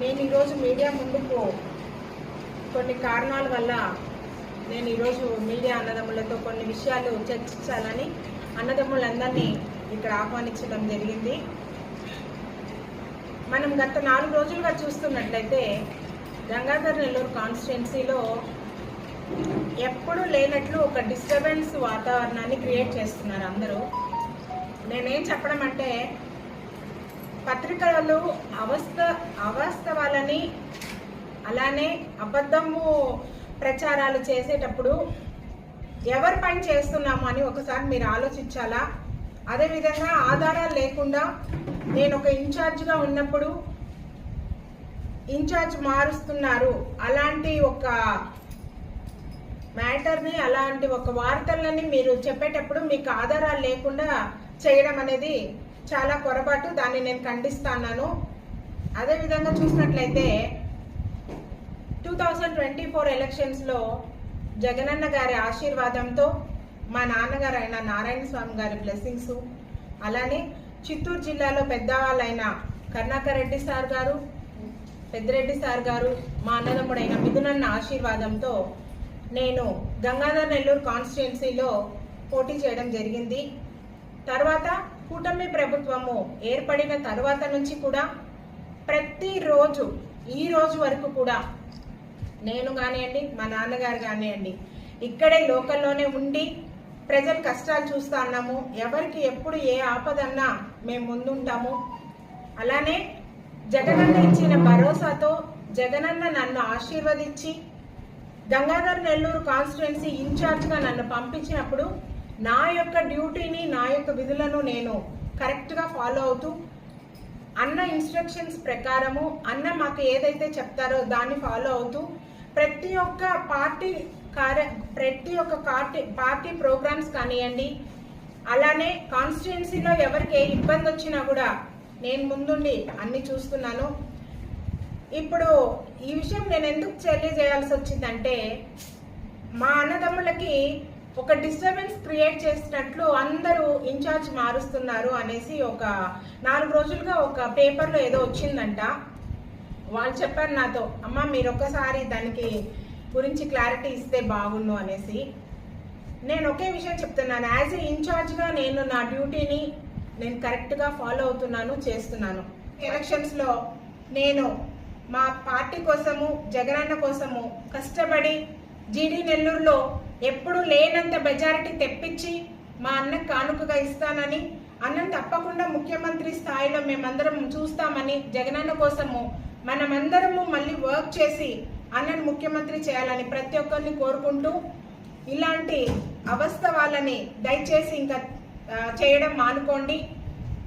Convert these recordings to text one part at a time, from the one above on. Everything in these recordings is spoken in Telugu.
నేను ఈరోజు మీడియా ముందుకు కొన్ని కారణాల వల్ల నేను ఈరోజు మీడియా అన్నదమ్ములతో కొన్ని విషయాలు చర్చించాలని అన్నదమ్ములందరినీ ఇక్కడ ఆహ్వానించడం జరిగింది. మనం గత నాలుగు రోజులుగా చూస్తున్నట్లయితే గంగాధర్ నెల్లూరు కాన్స్టిట్యున్సీలో ఎప్పుడూ లేనట్లు ఒక డిస్టర్బెన్స్ వాతావరణాన్ని క్రియేట్ చేస్తున్నారు అందరూ. నేనేం చెప్పడం అంటే పత్రికలు అవస్థ అవాస్తవాలని అలానే అబద్ధము ప్రచారాలు చేసేటప్పుడు ఎవరి పని చేస్తున్నాము అని ఒకసారి మీరు ఆలోచించాలా? అదేవిధంగా ఆధారాలు లేకుండా నేను ఒక ఇన్ఛార్జ్గా ఉన్నప్పుడు ఇన్ఛార్జ్ మారుస్తున్నారు. అలాంటి ఒక మ్యాటర్ని అలాంటి ఒక వార్తలని మీరు చెప్పేటప్పుడు మీకు ఆధారాలు లేకుండా చేయడం అనేది చాలా పొరపాటు దాన్ని నేను ఖండిస్తాను అదేవిధంగా చూసినట్లయితే టూ థౌజండ్ ట్వంటీ ఫోర్ ఎలక్షన్స్లో జగనన్న గారి ఆశీర్వాదంతో మా నాన్నగారు అయిన నారాయణ స్వామి గారి బ్లెస్సింగ్స్ అలానే చిత్తూరు జిల్లాలో పెద్దవాళ్ళైన కర్ణాకర్ రెడ్డి సార్ గారు పెద్దిరెడ్డి సార్ గారు మా అన్నదమ్ముడైన మిథునన్న ఆశీర్వాదంతో నేను గంగాధర్ నెల్లూరు కాన్స్టిట్యున్సీలో పోటీ చేయడం జరిగింది. తర్వాత కూటమి ప్రభుత్వము ఏర్పడిన తర్వాత నుంచి కూడా ప్రతిరోజు ఈ రోజు వరకు కూడా నేను కానివ్వండి మా నాన్నగారు కానివ్వండి ఇక్కడే లోకల్లోనే ఉండి ప్రజల కష్టాలు చూస్తా ఉన్నాము. ఎవరికి ఎప్పుడు ఏ ఆపదన్నా మేము ముందుంటాము. అలానే జగనన్న ఇచ్చిన భరోసాతో జగనన్న నన్ను ఆశీర్వదించి గంగాధర్ నెల్లూరు కాన్స్టిట్యున్సీ ఇన్ఛార్జ్గా నన్ను పంపించినప్పుడు నా యొక్క డ్యూటీని నా యొక్క విధులను నేను కరెక్ట్గా ఫాలో అవుతూ అన్న ఇన్స్ట్రక్షన్స్ ప్రకారము అన్న మాకు ఏదైతే చెప్తారో దాన్ని ఫాలో అవుతూ ప్రతి ఒక్క పార్టీ కార్య ప్రతి ఒక్క పార్టీ పార్టీ ప్రోగ్రామ్స్ కానివ్వండి అలానే కాన్స్టిట్యున్సీలో ఎవరికి ఏ ఇబ్బంది వచ్చినా కూడా నేను ముందుండి అన్ని చూస్తున్నాను. ఇప్పుడు ఈ విషయం నేను ఎందుకు తెలియజేయాల్సి వచ్చిందంటే మా అన్నదమ్ములకి ఒక డిస్టర్బెన్స్ క్రియేట్ చేసినట్లు అందరూ ఇన్ఛార్జ్ మారుస్తున్నారు అనేసి ఒక నాలుగు రోజులుగా ఒక పేపర్లో ఏదో వచ్చిందంట. వాళ్ళు చెప్పారు నాతో అమ్మ మీరు ఒక్కసారి దానికి గురించి క్లారిటీ ఇస్తే బాగుండు అనేసి. నేను ఒకే విషయం చెప్తున్నాను. యాజ్ ఏ ఇన్ఛార్జ్గా నేను నా డ్యూటీని నేను కరెక్ట్గా ఫాలో అవుతున్నాను చేస్తున్నాను. ఎలక్షన్స్లో నేను మా పార్టీ కోసము జగనన్న కోసము కష్టపడి జీడీ నెల్లూరులో ఎప్పుడు లేనంత మెజారిటీ తెప్పించి మా అన్నకు కానుకగా ఇస్తానని అన్నం తప్పకుండా ముఖ్యమంత్రి స్థాయిలో మేమందరం చూస్తామని జగనన్న కోసము మనమందరము మళ్ళీ వర్క్ చేసి అన్నను ముఖ్యమంత్రి చేయాలని ప్రతి ఒక్కరిని కోరుకుంటూ ఇలాంటి అవస్థ వాళ్ళని దయచేసి ఇంకా చేయడం మానుకోండి.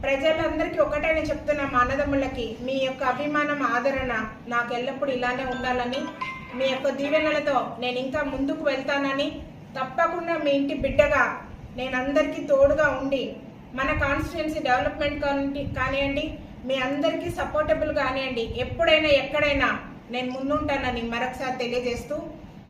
ప్రజలందరికీ ఒకటే చెప్తున్నా మా అన్నదమ్ములకి మీ యొక్క అభిమానం ఆదరణ నాకు ఎల్లప్పుడూ ఇలానే ఉండాలని మీ యొక్క దీవెనలతో నేను ఇంకా ముందుకు వెళ్తానని తప్పకుండా మీ ఇంటి బిడ్డగా నేను అందరికీ తోడుగా ఉండి మన కాన్స్టిట్యున్సీ డెవలప్మెంట్ కాని- కానివ్వండి మీ అందరికీ సపోర్టబుల్ కానివ్వండి ఎప్పుడైనా ఎక్కడైనా నేను ముందుంటానని మరొకసారి తెలియజేస్తూ